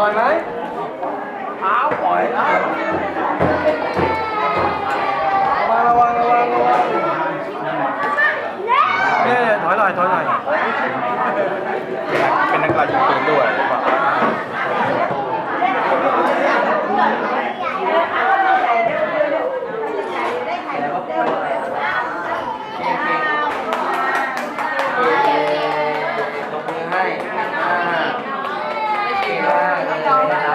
ร่อยไหมเท้าปล่อยแล้ว Cầu.